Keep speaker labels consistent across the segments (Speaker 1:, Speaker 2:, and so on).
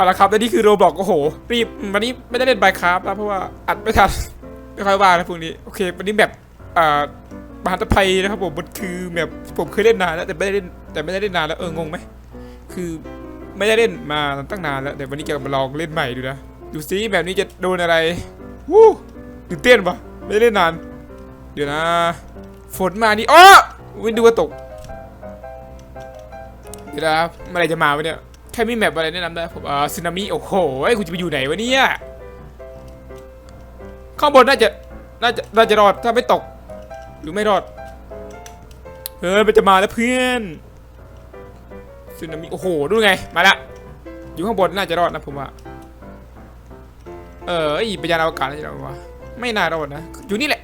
Speaker 1: เอาละครับและนี่คือโรบอกโอ้โห รีบวันนี้ไม่ได้เล่นไบครับนะเพราะว่าอัดไม่ทันไม่ค่อยว่างนะพวกนี้โอเควันนี้แบบอ่ามหาตภัยนะครับผมมันคือแบบผมเคยเล่นนานแล้วแต่ไม่ได้เล่นแต่ไม่ได้เล่นนานแล้วเอองงไหมคือไม่ได้เล่นมาตั้งนานแล้วแต่วันนี้จะมาลองเล่นใหม่ดูนะดูซิแบบนี้จะโดนอะไรวู้ตื่นเต้นปะไม่ได้เล่นนาน เดี๋ยวนะฝนมานี่อ้อวินดูว่าตกเดี๋ยวนะเมื่อไรจะมาวะเนี่ย แค่มีแมปอะไรแนะนำได้ผมอ่าสึนามิโอ้โหคุณจะไปอยู่ไหนวะเนี่ยข้างบนน่าจะน่าจะน่าจะรอดถ้าไม่ตก หรือไม่รอดเออมันจะมาแล้วเพื่อนสึนามิโอ้โหดูไงมาละอยู่ข้างบนน่าจะรอดนะผมว่าเออไอ้ปยานอวกาศน่าจะรอดวะไม่น่ารอดนะอยู่นี่แหละ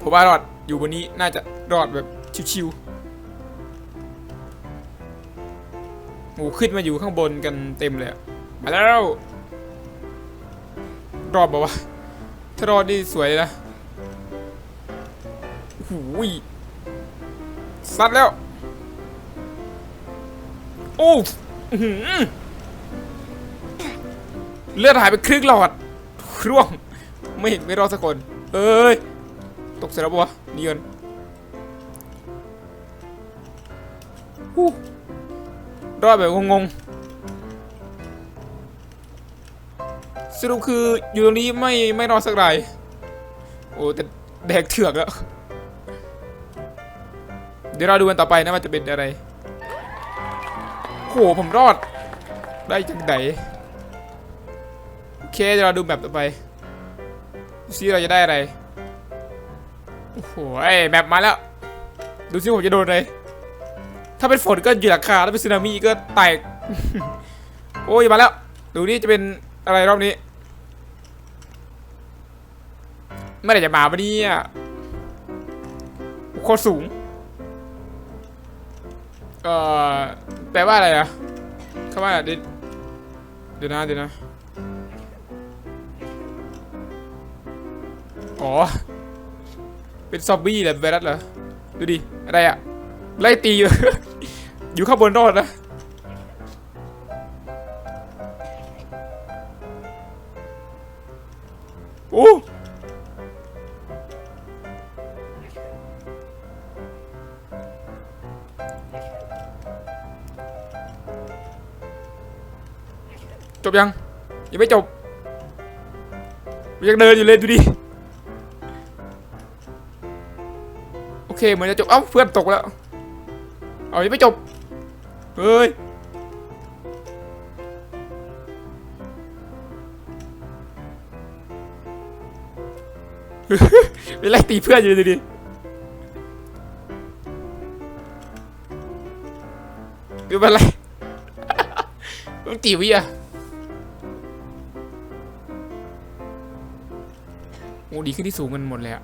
Speaker 1: ผมว่ารอดอยู่บนนี้น่าจะรอดแบบชิวๆ หมูขึ้นมาอยู่ข้างบนกันเต็มเลยอะมาแล้วรอบบอกว่าวะถ้ารอดนี่สวยเลยนะหูยซัดแล้ว โอ้อื้อหือเลือดหายไปครึ่งหลอด ร่วง ไม่เห็นไม่รอดสักคน เอ้ย ตกเสร็จแล้วปะวะเนียนฮู้ รอดแบบงงๆสรุปคืออยู่ตรงนี้ไม่ไม่รอดสักไรโอ้แต่แดกเถือกแล้วเดี๋ยวเราดูกันต่อไปนะว่าจะเป็นอะไรโหผมรอด ได้จังไดโอเคเดี๋ยวเราดูแบบต่อไปซิเราจะได้อะไร โอ้โหแมปมาแล้ว ดูซิผมจะโดนอะไร ถ้าเป็นฝนก็อยู่หลังคาถ้าเป็นสึนามิก็แตก โอ้ยมาแล้ว ดูนี่จะเป็นอะไรรอบนี้ไม่ได้จะมาปะเนี่ยโคตรสูง เอ่อแปลว่าอะไรอะคำว่าเดี๋ยวเดี๋ยวนะเดี๋ยวนะ อ๋อ เป็นซอมบี้เหรอไวรัสเหรอ ดูดิ อะไรอะ ไล่ตีอยู่ อยู่ข้างบนรอดนะ โอ้จบยัง ยังไม่จบยังเดินอยู่เลยดูดิ โอเคเหมือนจะจบ เอ้าเพื่อนตกแล้ว เอายังไม่จบ เฮ้ย ไปไล่ตีเพื่อนอยู่ดูดิดูมันอะไรต้องตีวิอะโอ้ดีขึ้นที่สูงกันหมดเลยอะ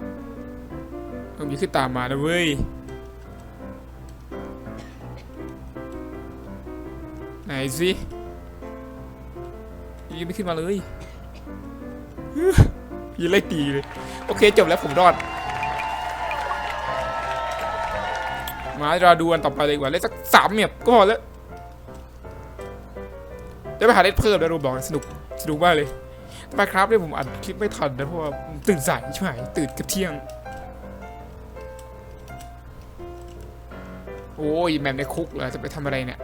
Speaker 1: ต้องมีขึ้นตามมานะเว้ย ไหนสิยังไม่ขึ้นมาเลยยีไล่ตีเลย โอเคจบแล้วผมรอด มาเราดูกันต่อไปเลยดีกว่าเล่นสักสามเมียบก็พอแล้วได้ไปหาเล่นเพิ่มแล้วรูบอกเลสนุกสนุกมากเลยไปครับเนี่ยผมอัดคลิปไม่ทันนะเพราะว่าตื่นสายใช่ไหมตื่นกับเที่ยง โอ้ยแมมในคุกเหรอจะไปทำอะไรเนี่ย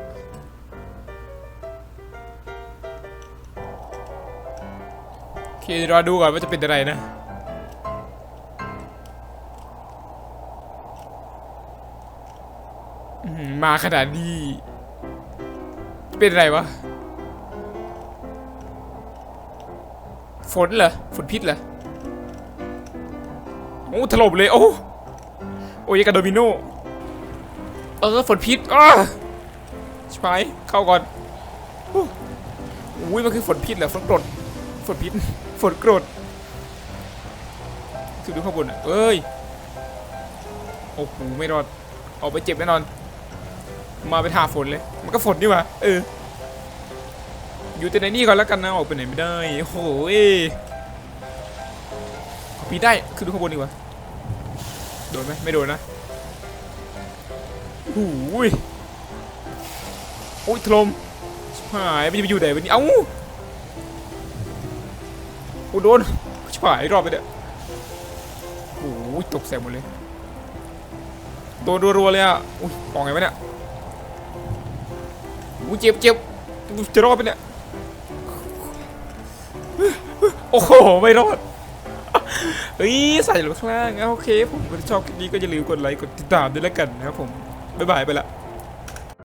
Speaker 1: เคเดี๋ยวรอดูก่อนว่าจะเป็นอะไรนะมาขนาดนี้ เป็นอะไรวะ ฝนเหรอ ฝนพิษเหรอ โอ้ถล่มเลย โอ้ โอ้ยกับโดมิโนเออฝนพิษอ้าชิบหายเข้าก่อน อุ้ยมันคือฝนพิษเหรอ ฝนกรดฝนพิษ ฝนกรธคือดูข้างบนอะเอ้ย โอ้โห ไม่รอด ออกไปเจ็บแน่นอน มาไปทาฝนเลย มันก็ฝนนี่ว่าเออ อยู่แต่ในนี่ก่อนแล้วกันนะ ออกไปไหนไม่ได้ โอ้โหเอ้ยปีได้คือดูข้างบนดีกว่า โดนไหมไม่โดนนะโอ้ยโอ้ยถล่มหายมันจะไปอยู่ไหนวันนี้ เอ้า โอ้โดนชิบหายรอบไปเนี่ยโอ้ยตกแสบหมดเลยโดนรัวๆเลยอะอุ้ยปองไงวะเนี่ยอุ้ยเจ็บเจ็บจะรอดไปเนี่ย โอ้โห ไม่รอดเฮ้ยใส่ลงข้างล่างโอเค ผมชอบคลิปนี้ก็อย่าลืมกดไลค์ กดติดตามด้วยแล้วกันนะครับผม บ๊ายบายไปละ